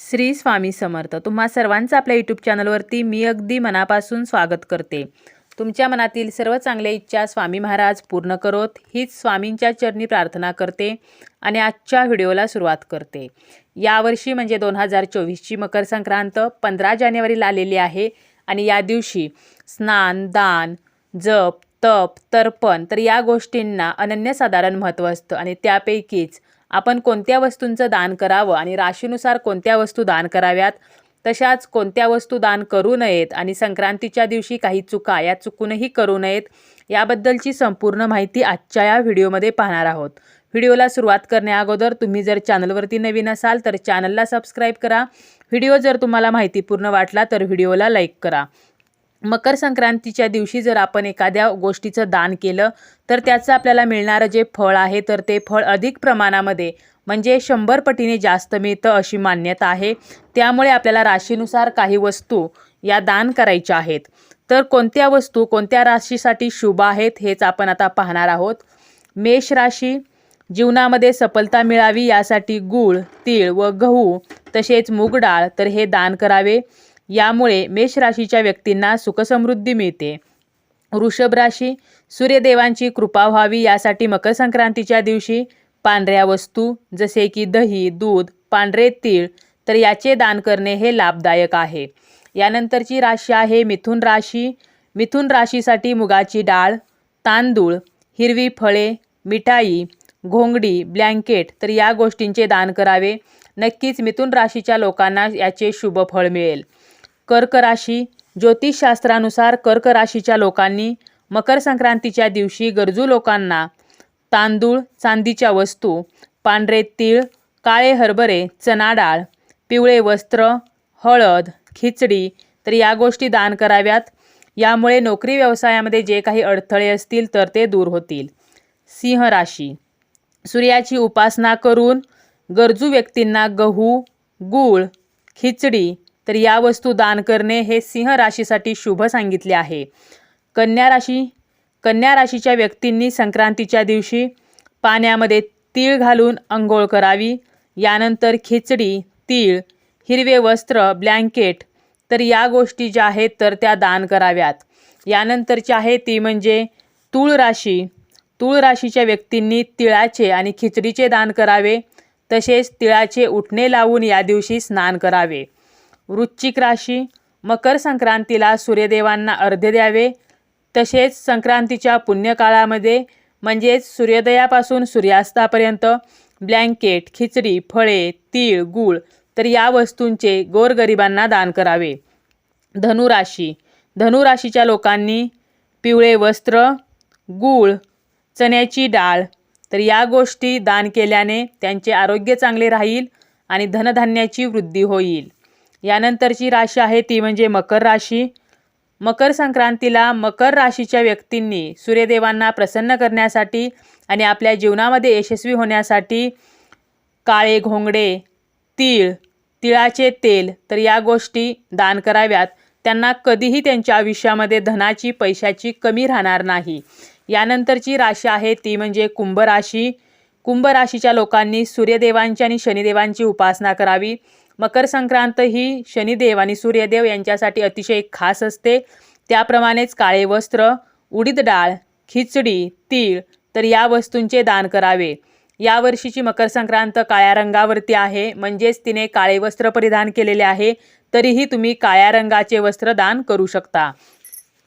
श्री स्वामी समर्थ. तुम्हा सर्वांचं आपल्या यूट्यूब चॅनलवरती मी अगदी मनापासून स्वागत करते. तुमच्या मनातील सर्व चांगल्या इच्छा स्वामी महाराज पूर्ण करोत हीच स्वामींच्या चरणी प्रार्थना करते आणि आजच्या व्हिडिओला सुरुवात करते. यावर्षी म्हणजे दोन हजार चोवीसची मकर संक्रांत पंधरा जानेवारीला आलेली आहे आणि या दिवशी स्नान दान जप तप तर्पण तर या गोष्टींना अनन्यसाधारण महत्त्व असतं आणि त्यापैकीच आपण कोणत्या वस्तूंचं दान करावं आणि राशीनुसार कोणत्या वस्तू दान कराव्यात? तशाच कोणत्या वस्तू दान करू नयेत आणि संक्रांतीच्या दिवशी काही चुका या चुकूनही करू नयेत याबद्दलची संपूर्ण माहिती आजच्या या व्हिडिओमध्ये पाहणार आहोत. व्हिडिओला सुरुवात करण्याअगोदर तुम्ही जर चॅनलवरती नवीन असाल तर चॅनलला सबस्क्राईब करा. व्हिडिओ जर तुम्हाला माहितीपूर्ण वाटला तर व्हिडिओला लाईक करा. मकर संक्रांतीच्या दिवशी जर आपण एखाद्या गोष्टीचं दान केलं तर त्याचं आपल्याला मिळणारं जे फळ आहे तर ते फळ अधिक प्रमाणामध्ये म्हणजे शंभर पटीने जास्त मिळतं अशी मान्यता आहे. त्यामुळे आपल्याला राशीनुसार काही वस्तू या दान करायच्या आहेत. तर कोणत्या वस्तू कोणत्या राशीसाठी शुभ आहेत हेच आपण आता पाहणार आहोत. मेष राशी जीवनामध्ये सफलता मिळावी यासाठी गूळ तीळ व गहू तसेच मूग डाळ तर हे दान करावे. यामुळे मेष राशीच्या व्यक्तींना सुखसमृद्धी मिळते. वृषभ राशी सूर्यदेवांची कृपा व्हावी यासाठी मकर संक्रांतीच्या दिवशी पांढऱ्या वस्तू जसे की दही दूध पांढरे तीळ तर याचे दान करणे हे लाभदायक आहे. यानंतरची राशी आहे मिथुन राशी. मिथुन राशीसाठी मुगाची डाळ तांदूळ हिरवी फळे मिठाई घोंगडी ब्लँकेट तर या गोष्टींचे दान करावे. नक्कीच मिथुन राशीच्या लोकांना याचे शुभ फळ मिळेल. कर्क राशी ज्योतिषशास्त्रानुसार कर्क राशीच्या लोकांनी मकर संक्रांतीच्या दिवशी गरजू लोकांना तांदूळ चांदीच्या वस्तू पांढरे तीळ काळे हरभरे चना डाळ पिवळे वस्त्र हळद खिचडी तर या गोष्टी दान कराव्यात. यामुळे नोकरी व्यवसायामध्ये जे काही अडथळे असतील तर ते दूर होतील. सिंह राशी. सूर्याची उपासना करून गरजू व्यक्तींना गहू गूळ खिचडी तर या वस्तू दान करणे हे सिंह राशीसाठी शुभ सांगितले आहे. कन्या राशी कन्या राशीच्या व्यक्तींनी संक्रांतीच्या दिवशी पाण्यामध्ये तीळ घालून अंघोळ करावी. यानंतर खिचडी तीळ हिरवे वस्त्र ब्लँकेट तर या गोष्टी ज्या आहेत तर त्या दान कराव्यात. यानंतरची आहे ती म्हणजे तूळ राशी. तूळ राशीच्या व्यक्तींनी तिळाचे आणि खिचडीचे दान करावे. तसेच तिळाचे उठणे लावून या दिवशी स्नान करावे. वृश्चिक राशी मकर संक्रांतीला सूर्यदेवांना अर्ध द्यावे. तसेच संक्रांतीच्या पुण्यकाळामध्ये म्हणजेच सूर्योदयापासून सूर्यास्तापर्यंत ब्लँकेट खिचडी फळे तीळ गूळ तर या वस्तूंचे गोरगरिबांना दान करावे. धनुराशी धनुराशीच्या लोकांनी पिवळे वस्त्र गूळ चण्याची डाळ तर या गोष्टी दान केल्याने त्यांचे आरोग्य चांगले राहील आणि धनधान्याची वृद्धी होईल. यानंतरची राशी आहे ती म्हणजे मकर राशी. मकर संक्रांतीला मकर राशीच्या व्यक्तींनी सूर्यदेवांना प्रसन्न करण्यासाठी आणि आपल्या जीवनामध्ये यशस्वी होण्यासाठी काळे घोंगडे तीळ तिळाचे तेल तर या गोष्टी दान कराव्यात. त्यांना कधीही त्यांच्या आयुष्यामध्ये धनाची पैशाची कमी राहणार नाही. यानंतरची राशी आहे ती म्हणजे कुंभ राशी. कुंभ राशीच्या लोकांनी सूर्यदेवांची आणि शनिदेवांची उपासना करावी. मकर संक्रांत ही शनिदेव आणि सूर्यदेव यांच्यासाठी अतिशय खास असते. त्याप्रमाणेच काळे वस्त्र उडीद डाळ खिचडी तीळ तर या वस्तूंचे दान करावे. यावर्षीची मकर संक्रांत काळ्या रंगावरती आहे. म्हणजेच तिने काळे वस्त्र परिधान केलेले आहे. तरीही तुम्ही काळ्या रंगाचे वस्त्र दान करू शकता.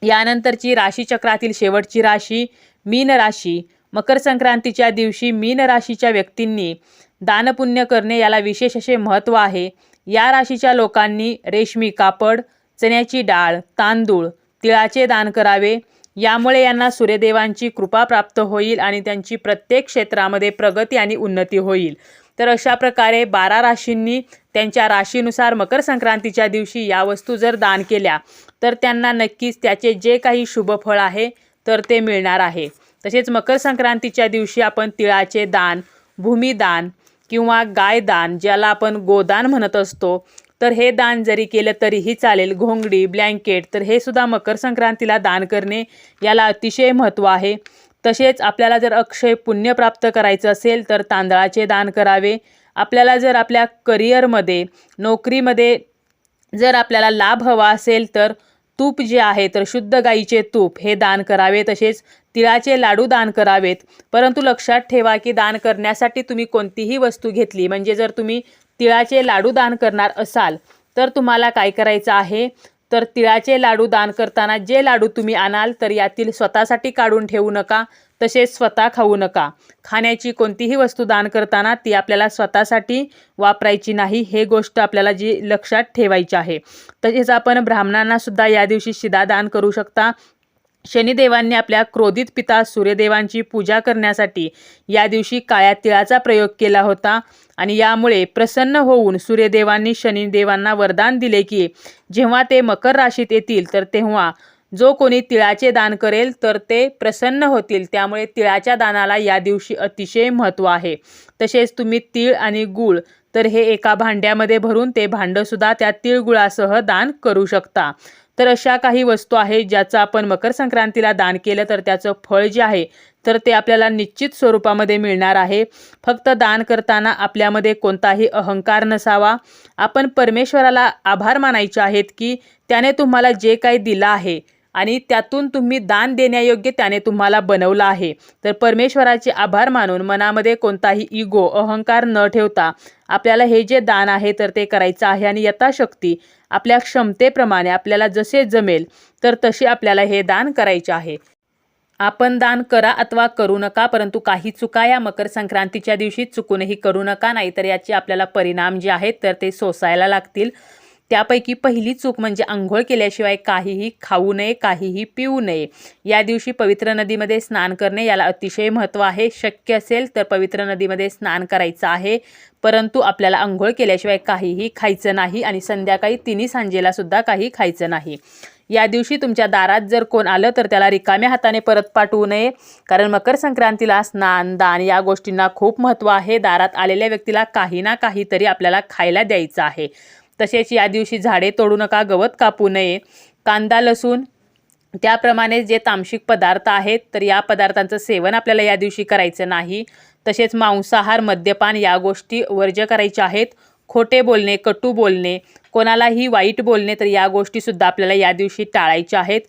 यानंतरची राशीचक्रातील शेवटची राशी मीन राशी. मकर संक्रांतीच्या दिवशी मीन राशीच्या व्यक्तींनी दानपुण्य करणे याला विशेष असे महत्त्व आहे. या राशीच्या लोकांनी रेशमी कापड चण्याची डाळ तांदूळ तिळाचे दान करावे. यामुळे यांना सूर्यदेवांची कृपा प्राप्त होईल आणि त्यांची प्रत्येक क्षेत्रामध्ये प्रगती आणि उन्नती होईल. तर अशा प्रकारे बारा राशींनी त्यांच्या राशीनुसार मकर संक्रांतीच्या दिवशी या वस्तू जर दान केल्या तर त्यांना नक्कीच त्याचे जे काही शुभफळ आहे तर ते मिळणार आहे. तसेच मकर संक्रांतीच्या दिवशी आपण तिळाचे दान भूमिदान किंवा गायदान ज्याला आपण गोदान म्हणत असतो तर हे दान जरी केलं तरीही चालेल. घोंगडी ब्लँकेट तर हे सुद्धा मकर संक्रांतीला दान करणे याला अतिशय महत्त्व आहे. तसेच आपल्याला जर अक्षय पुण्य प्राप्त करायचं असेल तर तांदळाचे दान करावे. आपल्याला जर आपल्या करिअरमध्ये नोकरीमध्ये जर आपल्याला लाभ हवा असेल तर तूप जे आहे तर शुद्ध गाईचे तूप हे दान करावे तसेच तिळाचे लाडू दान करावेत. परंतु लक्षात ठेवा की दान करण्यासाठी तुम्ही कोणतीही वस्तू घेतली म्हणजे जर तुम्ही तिळाचे लाडू दान करणार असाल तर तुम्हाला काय करायचं आहे? तर तिळाचे लाडू दान करताना जे लाडू तुम्ही आणाल तर यातील स्वतःसाठी काढून ठेवू नका. तसेच स्वतः खाऊ नका. खाण्याची कोणतीही वस्तू दान करताना ती आपल्याला स्वतःसाठी वापरायची नाही हे गोष्ट आपल्याला जी लक्षात ठेवायची आहे. तसेच आपण ब्राह्मणांना सुद्धा या दिवशी शिदा दान करू शकता. शनिदेवांनी आपल्या क्रोधित पिता सूर्यदेवांची पूजा करण्यासाठी या दिवशी काळ्या तिळाचा प्रयोग केला होता आणि यामुळे प्रसन्न होऊन सूर्यदेवांनी शनिदेवांना वरदान दिले की जेव्हा ते मकर राशीत येतील तर तेव्हा जो कोणी तिळाचे दान करेल तर ते प्रसन्न होतील. त्यामुळे तिळाच्या दानाला या दिवशी अतिशय महत्त्व आहे. तसेच तुम्ही तीळ आणि गूळ तर हे एका भांड्यामध्ये भरून ते भांडंसुद्धा त्या तिळगुळासह दान करू शकता. तर अशा काही वस्तू आहेत ज्याचं आपण मकर संक्रांतीला दान केलं तर त्याचं फळ जे आहे तर ते आपल्याला निश्चित स्वरूपामध्ये मिळणार आहे. फक्त दान करताना आपल्यामध्ये कोणताही अहंकार नसावा. आपण परमेश्वराला आभार मानायचे आहेत की त्याने तुम्हाला जे काही दिलं आहे आणि त्यातून तुम्ही दान देण्यायोग्य त्याने तुम्हाला बनवलं आहे. तर परमेश्वराचे आभार मानून मनामध्ये कोणताही इगो अहंकार न ठेवता आपल्याला हे जे दान आहे तर ते करायचं आहे आणि यथाशक्ती आपल्या क्षमतेप्रमाणे आपल्याला जसे जमेल तर तसे आपल्याला हे दान करायचे आहे. आपण दान करा अथवा करू नका परंतु काही चुका या मकर संक्रांतीच्या दिवशी चुकूनही करू नका नाहीतर याचे आपल्याला परिणाम जे आहेत तर ते सोसायला लागतील. त्यापैकी पहिली चूक म्हणजे आंघोळ केल्याशिवाय काहीही खाऊ नये काहीही पिऊ नये. या दिवशी पवित्र नदीमध्ये स्नान करणे याला अतिशय महत्त्व आहे. शक्य असेल तर पवित्र नदीमध्ये स्नान करायचं आहे. परंतु आपल्याला आंघोळ केल्याशिवाय काहीही खायचं नाही आणि संध्याकाळी तिन्ही सांजेला सुद्धा काही खायचं नाही. या दिवशी तुमच्या दारात जर कोण आलं तर त्याला रिकाम्या हाताने परत पाठवू नये. कारण मकर संक्रांतीला स्नान दान या गोष्टींना खूप महत्त्व आहे. दारात आलेल्या व्यक्तीला काही ना काहीतरी आपल्याला खायला द्यायचं आहे. तसेच या दिवशी झाडे तोडू नका गवत कापू नये. कांदा लसूण त्याप्रमाणे जे तामसिक पदार्थ आहेत तर या पदार्थांचं सेवन आपल्याला या दिवशी करायचं नाही. तसेच मांसाहार मद्यपान या गोष्टी वर्ज्य करायच्या आहेत. खोटे बोलणे कटू बोलणे कोणालाही वाईट बोलणे तर या गोष्टीसुद्धा आपल्याला या दिवशी टाळायच्या आहेत.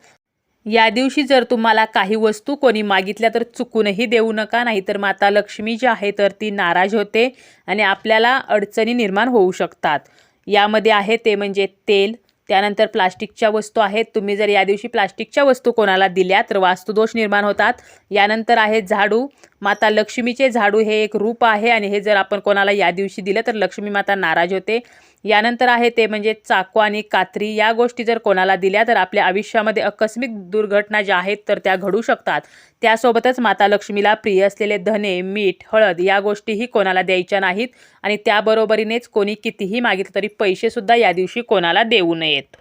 या दिवशी जर तुम्हाला काही वस्तू कोणी मागितल्या तर चुकूनही देऊ नका नाहीतर माता लक्ष्मी जी आहे तर ती नाराज होते आणि आपल्याला अडचणी निर्माण होऊ शकतात. यामध्ये आहे ते म्हणजे तेल त्यानंतर प्लास्टिकच्या वस्तू आहेत. तुम्ही जर या दिवशी प्लास्टिकच्या वस्तू कोणाला दिल्या तर वास्तुदोष निर्माण होतात. यानंतर आहे झाडू. माता लक्ष्मीचे झाडू हे एक रूप आहे आणि हे जर आपण कोणाला या दिवशी दिलं तर लक्ष्मी माता नाराज होते. यानंतर आहे ते म्हणजे चाकू आणि कात्री. या गोष्टी जर कोणाला दिल्या तर आपल्या आयुष्यामध्ये आकस्मिक दुर्घटना ज्या आहेत तर त्या घडू शकतात. त्यासोबतच माता लक्ष्मीला प्रिय असलेले धने मीठ हळद या गोष्टीही कोणाला द्यायच्या नाहीत आणि त्याबरोबरीनेच कोणी कितीही मागितलं तरी पैसेसुद्धा या दिवशी कोणाला देऊ नयेत.